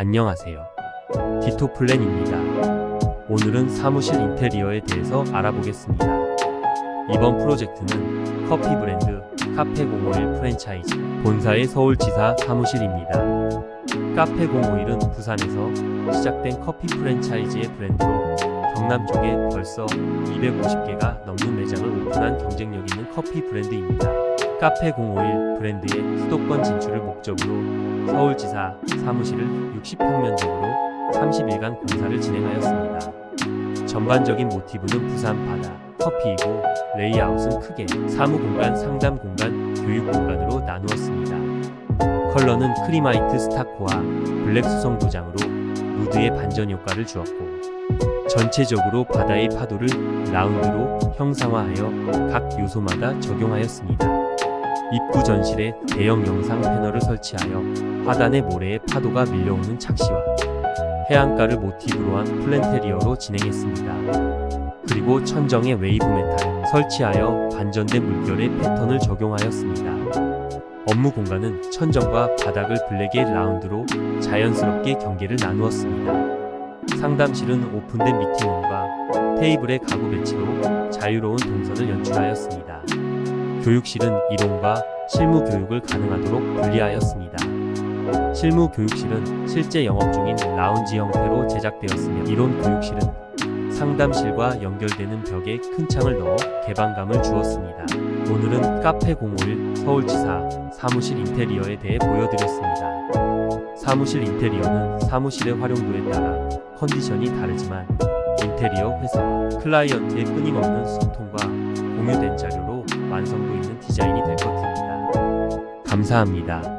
안녕하세요. 디토 플랜입니다. 오늘은 사무실 인테리어에 대해서 알아보겠습니다. 이번 프로젝트는 커피 브랜드 카페 051 프랜차이즈 본사의 서울지사 사무실입니다. 카페 051은 부산에서 시작된 커피 프랜차이즈의 브랜드로 경남 쪽에 벌써 250개가 넘는 매장을 오픈한 경쟁력 있는 커피 브랜드입니다. 카페 051 브랜드의 수도권 진출을 목적으로 서울지사 사무실을 60평 면적으로 30일간 공사를 진행하였습니다. 전반적인 모티브는 부산 바다, 커피이고 레이아웃은 크게 사무공간, 상담공간, 교육공간으로 나누었습니다. 컬러는 크리마이트 스타코와 블랙 수성 도장으로 무드의 반전 효과를 주었고 전체적으로 바다의 파도를 라운드로 형상화하여 각 요소마다 적용하였습니다. 입구 전실에 대형 영상 패널을 설치하여 하단의 모래에 파도가 밀려오는 착시와 해안가를 모티브로 한 플랜테리어로 진행했습니다. 그리고 천정에 웨이브 메탈 설치하여 반전된 물결의 패턴을 적용하였습니다. 업무 공간은 천정과 바닥을 블랙의 라운드로 자연스럽게 경계를 나누었습니다. 상담실은 오픈된 미팅룸과 테이블의 가구 배치로 자유로운 동선을 연출하였습니다. 교육실은 이론과 실무 교육을 가능하도록 분리하였습니다. 실무 교육실은 실제 영업 중인 라운지 형태로 제작되었으며 이론 교육실은 상담실과 연결되는 벽에 큰 창을 넣어 개방감을 주었습니다. 오늘은 카페 051 서울지사 사무실 인테리어에 대해 보여드렸습니다. 사무실 인테리어는 사무실의 활용도에 따라 컨디션이 다르지만 인테리어 회사와 클라이언트의 끊임없는 소통과 공유된 자료로 완성도 있는 디자인이 될 것입니다. 감사합니다.